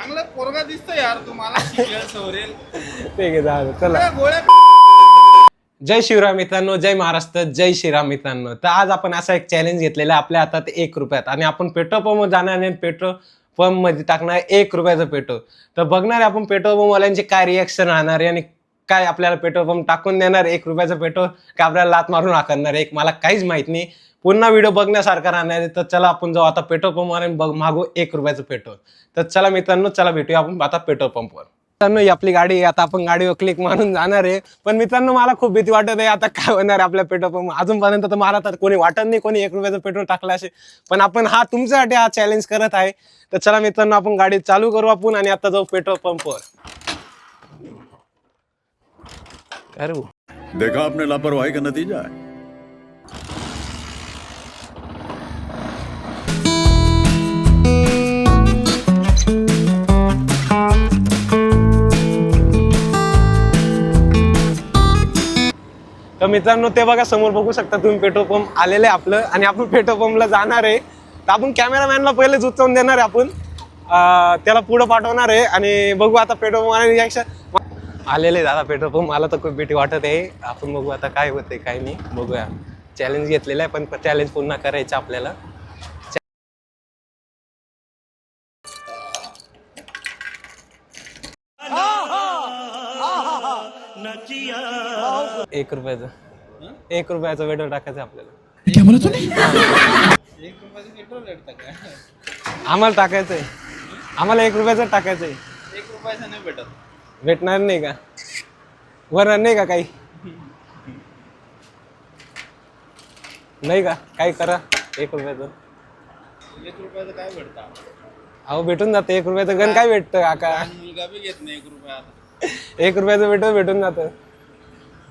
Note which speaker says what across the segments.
Speaker 1: चांगलं पोरगा दिसतो यार तुम्हाला. शिकेल सवरेल
Speaker 2: ठीक आहे झालं चला.
Speaker 1: त्या गोळ्या
Speaker 2: जय शिवराम मित्रांनो जय महाराष्ट्र जय श्रीराम मित्रांनो. तर आज आपण असा एक चॅलेंज घेतलेला आहे आपल्या हातात एक रुपयात. आणि आपण पेट्रोल पंप जाणार आणि पेट्रोल पंपमध्ये टाकणार एक रुपयाचं पेट्रोल. तर बघणार आहे आपण पेट्रोल पंप वाल्यांचे काय रिएक्शन राहणार आहे आणि काय आपल्याला पेट्रोल पंप टाकून देणार एक रुपयाचं पेट्रोल का आपल्याला लात मारून हाकणार एक मला काहीच माहीत नाही. पुन्हा व्हिडिओ बघण्यासारखा राहणार आहे. तर चला आपण जाऊ आता पेट्रोल पंपवर आणि बघ मागू एक रुपयाचं पेट्रोल. तर चला मित्रांनो चला भेटूया आपण आता पेट्रोल पंपवर मित्रांनो ही आपली गाडी आहे. आता आपण गाडीवर क्लिक मारून जाणार आहे. पण मित्रांनो मला खूप भीती वाटत आहे. आता काय होणार आहे आपल्या पेट्रोल पंप अजूनपर्यंत तर मला तर कोणी वाटत नाही कोणी एक रुपयाचं पेट्रोल टाकलं असे पण आपण हा तुमच्यासाठी हा चॅलेंज करत आहे. तर चला मित्रांनो आपण गाडी चालू करू आपण आणि आता जाऊ पेट्रोल पंपवर करू
Speaker 3: देखा आपने लापरवाही का नतीजा है?
Speaker 2: तर मित्रांनो ते बघा समोर बघू शकता तुम्ही पेट्रोल पंप आलेलं आहे आपलं आणि आपण पेट्रोल पंपला जाणार आहे. तर आपण कॅमेरामॅनला पहिलेच उचलून देणार आहे आपण. त्याला पुढं पाठवणार आहे आणि बघू आता पेट्रोल पंप आणि रिॲक्शन आलेले आहे दादा पेट्रोल पंप. मला तर खूप भीती वाटत आहे. आपण बघू आता काय होतंय काय नाही. बघूया. चॅलेंज घेतलेलं आहे पण चॅलेंज पुन्हा करायचं आपल्याला. एक रुपयाचं. एक रुपयाचं वेटर टाकायचं आपल्याला.
Speaker 1: एक रुपयाचं पेट्रोल
Speaker 2: आम्हाला टाकायचं आहे. आम्हाला एक रुपयाचं टाकायचं आहे.
Speaker 1: एक रुपयाचं नाही भेटत
Speaker 2: भेटणार नाही का? वरणार नाही का काही? नाही का? काही करा. एक रुपयाचं.
Speaker 1: एक रुपयाचं काय भेटतं
Speaker 2: अहो भेटून जातं. एक रुपयाचं गण काय भेटतं काका?
Speaker 1: मुलगा बी घेत नाही एक रुपया.
Speaker 2: एक रुपयाचं भेटून भेटून जातं.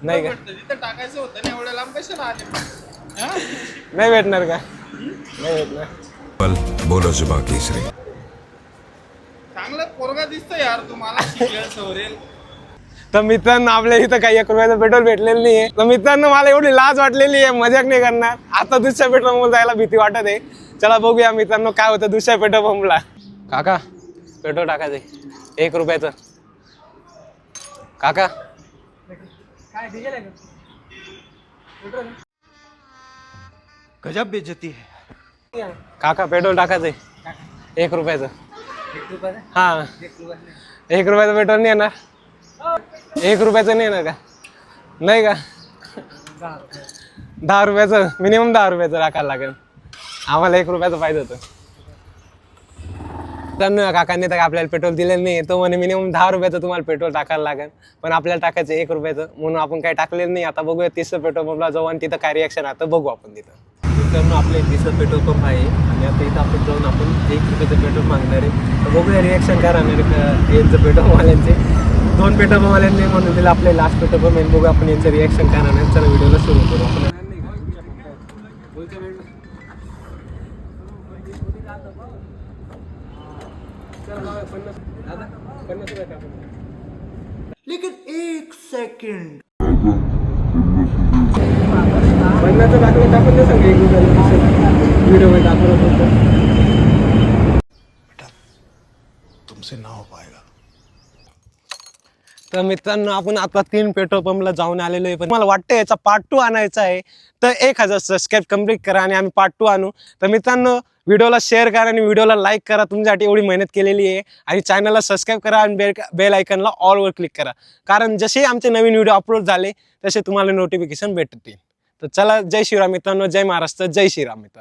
Speaker 2: नाही का?
Speaker 1: भेटतं तिथं टाकायचं होतं ना एवढ्या लांब कशाला आले? हा?
Speaker 2: नाही भेटणार का? नाही भेटणार.
Speaker 4: पल बोलो जुबा केसरी.
Speaker 1: चांगलं पोरगा दिसतो यार तुम्हाला शिकेल सवरेल
Speaker 2: तर मित्रांनो आपल्या इथं काही एक रुपयाचं पेट्रोल भेटलेलं नाहीये. तर मित्रांनो मला एवढी लाज वाटलेली आहे मजाक नाही करणार. आता दुसऱ्या पेट्रोल पंप जायला भीती वाटत आहे. चला बघूया मित्रांनो काय होतं दुसऱ्या पेट्रोल पंपला. काका पेट्रोल टाकायचंय. एक रुपयाचं. काका?
Speaker 1: गजब बेजती है।
Speaker 2: काका पेट्रोल टाकायचंय. एक रुपयाचं. हा. एक रुपयाचं पेट्रोल नाही येणार. एक रुपयाचं नाही येणार का? नाही का? दहा रुपयाचं मिनिमम दहा रुपयाचं टाकायला लागेल. आम्हाला एक रुपयाचं पाहिजे होतं. तर काकांनी तर आपल्याला पेट्रोल दिलेलं नाही तो म्हणे मिनिमम दहा रुपयाचं तुम्हाला पेट्रोल टाकायला लागेल. पण आपल्याला टाकायचं एक रुपयाचं म्हणून आपण काही टाकलेलं नाही. आता बघूया तिसरं पेट्रोल पंपला जाऊ आणि तिथं काय रिॲक्शन आता बघू आपण तिथं. मित्रांनो आपले तिसरं पेट्रोल पंप आहे. आणि आता इथं आपण जाऊन आपण एक रुपयाचं पेट्रोल मागणार आहे. तर बघूया रिॲक्शन काय राहणार यांचं पेट्रोलवाल्यांचे दोन पेट्रोल पंपवाल्यांनी म्हणून दिलं आपले लास्ट पेट्रोल पंप. आहे बघू आपण यांचं रिॲक्शन काय राहणार चला व्हिडिओला सुरू करू. आपण पन्नासचं टाकलं टाकून दे सांग एक रुपयाला व्हिडिओमध्ये दाखवत होतं
Speaker 3: तुमसे ना हो पाएगा।
Speaker 2: तर मित्रांनो आपण आता तीन पेट्रोल पंपला जाऊन आलेलो आहे. पण मला वाटतं याचा पार्ट टू आणायचा आहे. तर एक हजार सबस्क्राईब कंप्लीट करा आणि आम्ही पार्ट टू आणू. तर मित्रांनो व्हिडिओला शेअर करा आणि व्हिडिओला लाईक करा. तुमच्यासाठी एवढी मेहनत केलेली आहे. आणि चॅनलला सबस्क्राईब करा आणि बेल बेल आयकनला ऑलवर क्लिक करा. कारण जसे आमचे नवीन व्हिडिओ अपलोड झाले तसे तुम्हाला नोटिफिकेशन भेटतील. तर चला जय श्रीराम मित्रांनो जय महाराष्ट्र जय श्रीराम मित्रांनो.